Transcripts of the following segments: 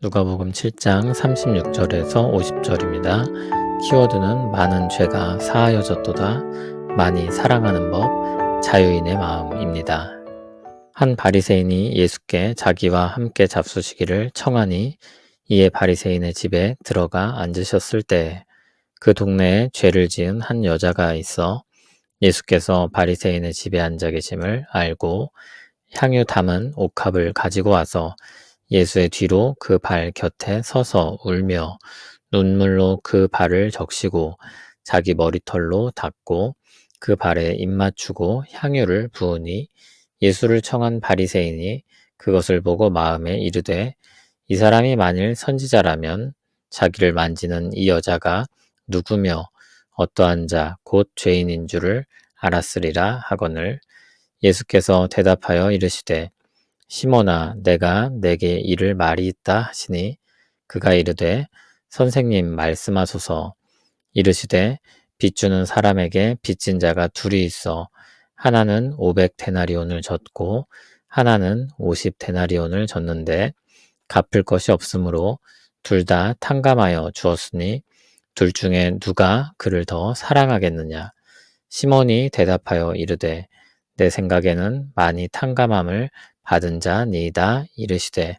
누가복음 7장 36절에서 50절입니다. 키워드는 많은 죄가 사하여졌도다. 많이 사랑하는 법, 자유인의 마음입니다. 한 바리새인이 예수께 자기와 함께 잡수시기를 청하니 이에 바리새인의 집에 들어가 앉으셨을 때 그 동네에 죄를 지은 한 여자가 있어 예수께서 바리새인의 집에 앉아 계심을 알고 향유 담은 옥합을 가지고 와서 예수의 뒤로 그 발 곁에 서서 울며 눈물로 그 발을 적시고 자기 머리털로 닦고 그 발에 입 맞추고 향유를 부으니 예수를 청한 바리새인이 그것을 보고 마음에 이르되 이 사람이 만일 선지자라면 자기를 만지는 이 여자가 누구며 어떠한 자 곧 죄인인 줄을 알았으리라 하거늘 예수께서 대답하여 이르시되 시몬아 내가 내게 이를 말이 있다 하시니 그가 이르되 선생님 말씀하소서. 이르시되 빚주는 사람에게 빚진 자가 둘이 있어. 하나는 오백 데나리온을 졌고 하나는 오십 데나리온을 졌는데 갚을 것이 없으므로 둘 다 탕감하여 주었으니 둘 중에 누가 그를 더 사랑하겠느냐? 시몬이 대답하여 이르되 내 생각에는 많이 탕감함을 받은 자니이다 이르시되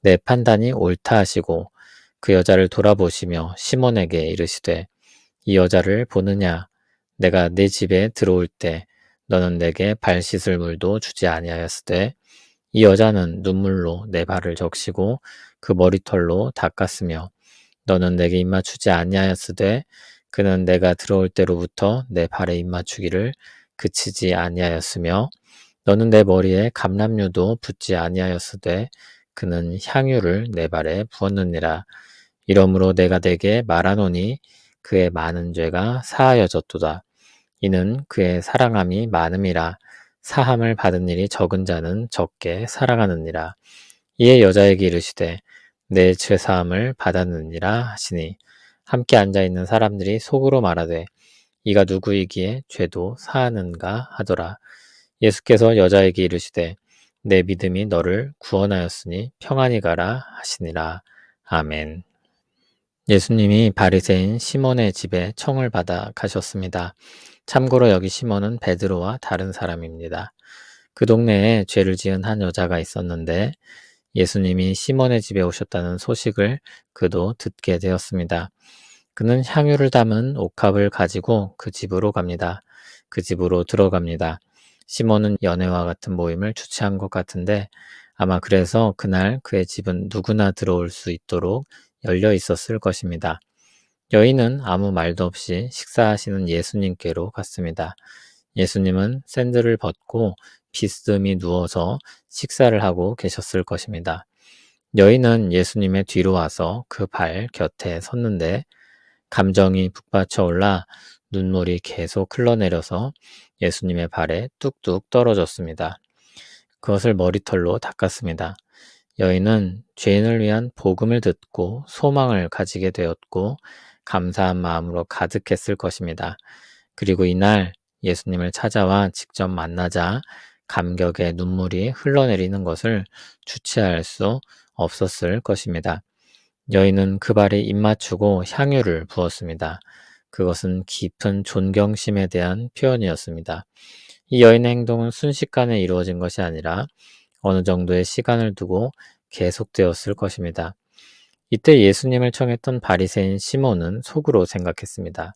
내 판단이 옳다 하시고 그 여자를 돌아보시며 시몬에게 이르시되 이 여자를 보느냐? 내가 내 집에 들어올 때 너는 내게 발 씻을 물도 주지 아니하였으되 이 여자는 눈물로 내 발을 적시고 그 머리털로 닦았으며 너는 내게 입맞추지 아니하였으되 그는 내가 들어올 때로부터 내 발에 입맞추기를 그치지 아니하였으며 너는 내 머리에 감람류도 붓지 아니하였으되 그는 향유를 내 발에 부었느니라. 이러므로 내가 내게 말하노니 그의 많은 죄가 사하여졌도다. 이는 그의 사랑함이 많음이라. 사함을 받은 일이 적은 자는 적게 사랑하느니라. 이에 여자에게 이르시되 내 죄사함을 받았느니라 하시니 함께 앉아 있는 사람들이 속으로 말하되 이가 누구이기에 죄도 사하는가 하더라. 예수께서 여자에게 이르시되 내 믿음이 너를 구원하였으니 평안히 가라 하시니라. 아멘. 예수님이 바리새인 시몬의 집에 청을 받아 가셨습니다. 참고로 여기 시몬은 베드로와 다른 사람입니다. 그 동네에 죄를 지은 한 여자가 있었는데 예수님이 시몬의 집에 오셨다는 소식을 그도 듣게 되었습니다. 그는 향유를 담은 옥합을 가지고 그 집으로 갑니다. 그 집으로 들어갑니다. 시몬은 연애와 같은 모임을 주최한 것 같은데 아마 그래서 그날 그의 집은 누구나 들어올 수 있도록 열려 있었을 것입니다. 여인은 아무 말도 없이 식사하시는 예수님께로 갔습니다. 예수님은 샌들을 벗고 비스듬히 누워서 식사를 하고 계셨을 것입니다. 여인은 예수님의 뒤로 와서 그 발 곁에 섰는데 감정이 북받쳐 올라 눈물이 계속 흘러내려서 예수님의 발에 뚝뚝 떨어졌습니다. 그것을 머리털로 닦았습니다. 여인은 죄인을 위한 복음을 듣고 소망을 가지게 되었고 감사한 마음으로 가득했을 것입니다. 그리고 이날 예수님을 찾아와 직접 만나자 감격의 눈물이 흘러내리는 것을 주체할 수 없었을 것입니다. 여인은 그 발에 입 맞추고 향유를 부었습니다. 그것은 깊은 존경심에 대한 표현이었습니다. 이 여인의 행동은 순식간에 이루어진 것이 아니라 어느 정도의 시간을 두고 계속되었을 것입니다. 이때 예수님을 청했던 바리새인 시몬은 속으로 생각했습니다.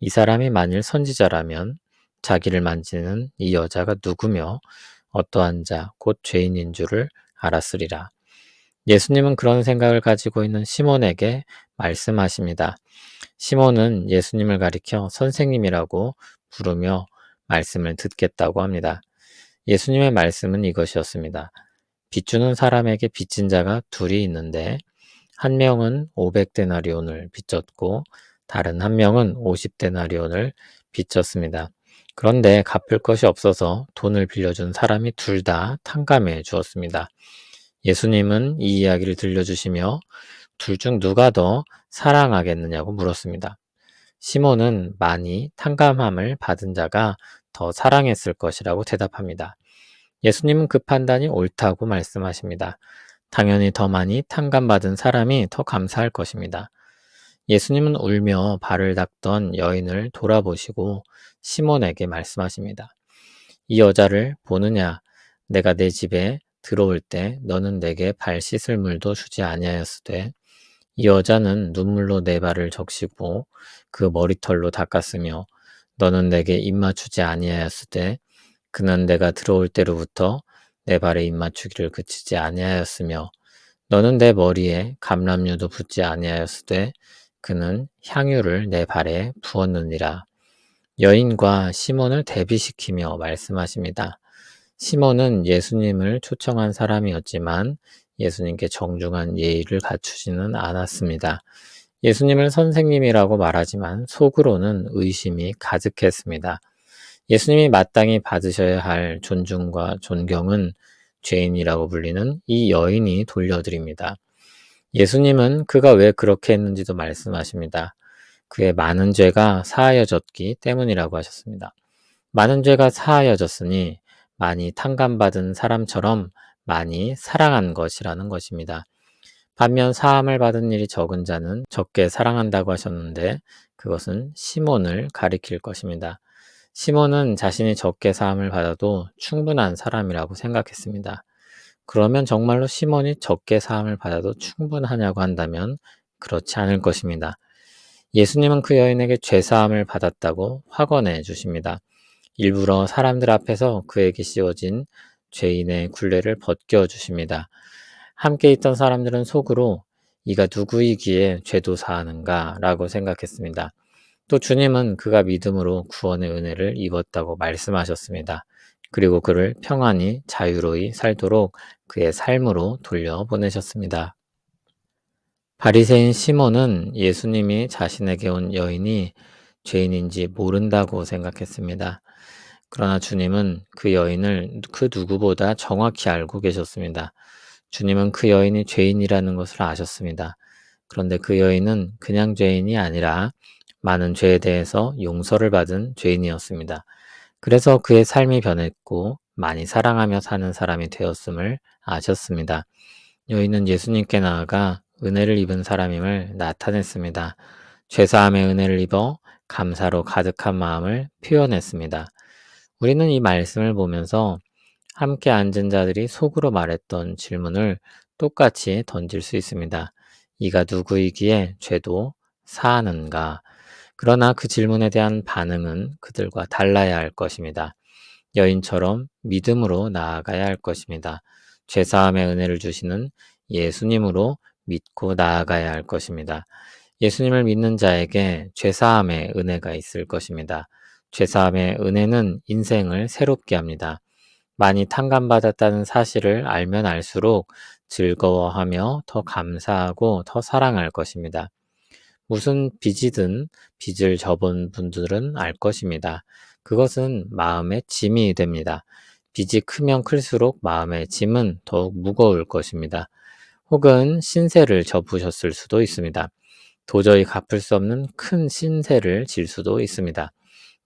이 사람이 만일 선지자라면 자기를 만지는 이 여자가 누구며 어떠한 자, 곧 죄인인 줄을 알았으리라. 예수님은 그런 생각을 가지고 있는 시몬에게 말씀하십니다. 시몬은 예수님을 가리켜 선생님이라고 부르며 말씀을 듣겠다고 합니다. 예수님의 말씀은 이것이었습니다. 빚주는 사람에게 빚진 자가 둘이 있는데 한 명은 500데나리온을 빚졌고 다른 한 명은 50데나리온을 빚졌습니다. 그런데 갚을 것이 없어서 돈을 빌려준 사람이 둘 다 탕감해 주었습니다. 예수님은 이 이야기를 들려주시며 둘 중 누가 더 사랑하겠느냐고 물었습니다. 시몬은 많이 탕감함을 받은 자가 더 사랑했을 것이라고 대답합니다. 예수님은 그 판단이 옳다고 말씀하십니다. 당연히 더 많이 탕감받은 사람이 더 감사할 것입니다. 예수님은 울며 발을 닦던 여인을 돌아보시고 시몬에게 말씀하십니다. 이 여자를 보느냐? 내가 내 집에 들어올 때 너는 내게 발 씻을 물도 주지 아니하였으되 이 여자는 눈물로 내 발을 적시고 그 머리털로 닦았으며 너는 내게 입 맞추지 아니하였으되 그는 내가 들어올 때로부터 내 발에 입 맞추기를 그치지 아니하였으며 너는 내 머리에 감람류도 붓지 아니하였으되 그는 향유를 내 발에 부었느니라. 여인과 시몬을 대비시키며 말씀하십니다. 시몬은 예수님을 초청한 사람이었지만 예수님께 정중한 예의를 갖추지는 않았습니다. 예수님을 선생님이라고 말하지만 속으로는 의심이 가득했습니다. 예수님이 마땅히 받으셔야 할 존중과 존경은 죄인이라고 불리는 이 여인이 돌려드립니다. 예수님은 그가 왜 그렇게 했는지도 말씀하십니다. 그의 많은 죄가 사하여졌기 때문이라고 하셨습니다. 많은 죄가 사하여졌으니 많이 탕감받은 사람처럼 많이 사랑한 것이라는 것입니다. 반면 사함을 받은 일이 적은 자는 적게 사랑한다고 하셨는데 그것은 시몬을 가리킬 것입니다. 시몬은 자신이 적게 사함을 받아도 충분한 사람이라고 생각했습니다. 그러면 정말로 시몬이 적게 사함을 받아도 충분하냐고 한다면 그렇지 않을 것입니다. 예수님은 그 여인에게 죄사함을 받았다고 확언해 주십니다. 일부러 사람들 앞에서 그에게 씌워진 죄인의 굴레를 벗겨 주십니다. 함께 있던 사람들은 속으로 이가 누구이기에 죄도 사하는가 라고 생각했습니다. 또 주님은 그가 믿음으로 구원의 은혜를 입었다고 말씀하셨습니다. 그리고 그를 평안히 자유로이 살도록 그의 삶으로 돌려보내셨습니다. 바리새인 시몬은 예수님이 자신에게 온 여인이 죄인인지 모른다고 생각했습니다. 그러나 주님은 그 여인을 그 누구보다 정확히 알고 계셨습니다. 주님은 그 여인이 죄인이라는 것을 아셨습니다. 그런데 그 여인은 그냥 죄인이 아니라 많은 죄에 대해서 용서를 받은 죄인이었습니다. 그래서 그의 삶이 변했고 많이 사랑하며 사는 사람이 되었음을 아셨습니다. 여인은 예수님께 나아가 은혜를 입은 사람임을 나타냈습니다. 죄사함의 은혜를 입어 감사로 가득한 마음을 표현했습니다. 우리는 이 말씀을 보면서 함께 앉은 자들이 속으로 말했던 질문을 똑같이 던질 수 있습니다. 이가 누구이기에 죄도 사하는가? 그러나 그 질문에 대한 반응은 그들과 달라야 할 것입니다. 여인처럼 믿음으로 나아가야 할 것입니다. 죄사함의 은혜를 주시는 예수님으로 믿고 나아가야 할 것입니다. 예수님을 믿는 자에게 죄사함의 은혜가 있을 것입니다. 죄사함의 은혜는 인생을 새롭게 합니다. 많이 탕감받았다는 사실을 알면 알수록 즐거워하며 더 감사하고 더 사랑할 것입니다. 무슨 빚이든 빚을 져본 분들은 알 것입니다. 그것은 마음의 짐이 됩니다. 빚이 크면 클수록 마음의 짐은 더욱 무거울 것입니다. 혹은 신세를 접으셨을 수도 있습니다. 도저히 갚을 수 없는 큰 신세를 질 수도 있습니다.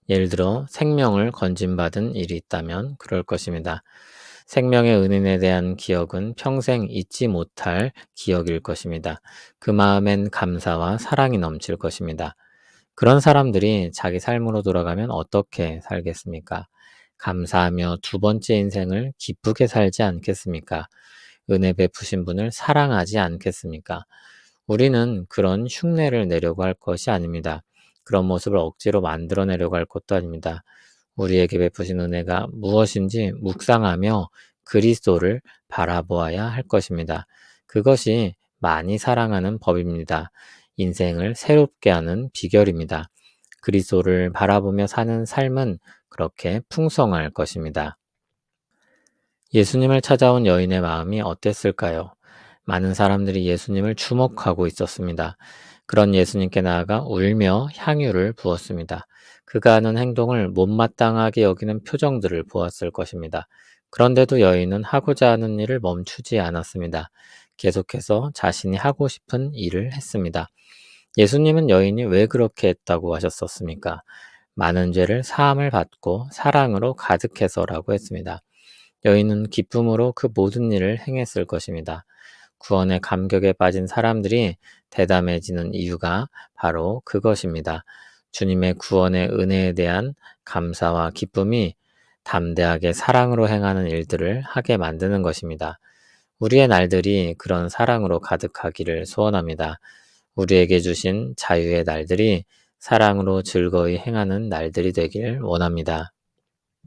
예를 들어 생명을 건진받은 일이 있다면 그럴 것입니다. 생명의 은인에 대한 기억은 평생 잊지 못할 기억일 것입니다. 그 마음엔 감사와 사랑이 넘칠 것입니다. 그런 사람들이 자기 삶으로 돌아가면 어떻게 살겠습니까? 감사하며 두 번째 인생을 기쁘게 살지 않겠습니까? 은혜 베푸신 분을 사랑하지 않겠습니까? 우리는 그런 흉내를 내려고 할 것이 아닙니다. 그런 모습을 억지로 만들어내려고 할 것도 아닙니다. 우리에게 베푸신 은혜가 무엇인지 묵상하며 그리스도를 바라보아야 할 것입니다. 그것이 많이 사랑하는 법입니다. 인생을 새롭게 하는 비결입니다. 그리스도를 바라보며 사는 삶은 그렇게 풍성할 것입니다. 예수님을 찾아온 여인의 마음이 어땠을까요? 많은 사람들이 예수님을 주목하고 있었습니다. 그런 예수님께 나아가 울며 향유를 부었습니다. 그가 하는 행동을 못마땅하게 여기는 표정들을 보았을 것입니다. 그런데도 여인은 하고자 하는 일을 멈추지 않았습니다. 계속해서 자신이 하고 싶은 일을 했습니다. 예수님은 여인이 왜 그렇게 했다고 하셨었습니까? 많은 죄를 사함을 받고 사랑으로 가득해서라고 했습니다. 여인은 기쁨으로 그 모든 일을 행했을 것입니다. 구원의 감격에 빠진 사람들이 대담해지는 이유가 바로 그것입니다. 주님의 구원의 은혜에 대한 감사와 기쁨이 담대하게 사랑으로 행하는 일들을 하게 만드는 것입니다. 우리의 날들이 그런 사랑으로 가득하기를 소원합니다. 우리에게 주신 자유의 날들이 사랑으로 즐거이 행하는 날들이 되길 원합니다.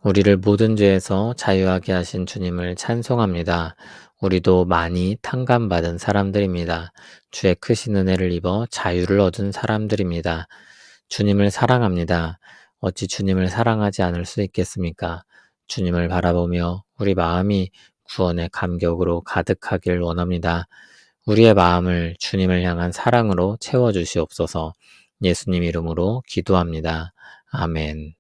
우리를 모든 죄에서 자유하게 하신 주님을 찬송합니다. 우리도 많이 탕감받은 사람들입니다. 주의 크신 은혜를 입어 자유를 얻은 사람들입니다. 주님을 사랑합니다. 어찌 주님을 사랑하지 않을 수 있겠습니까? 주님을 바라보며 우리 마음이 구원의 감격으로 가득하길 원합니다. 우리의 마음을 주님을 향한 사랑으로 채워주시옵소서 예수님 이름으로 기도합니다. 아멘.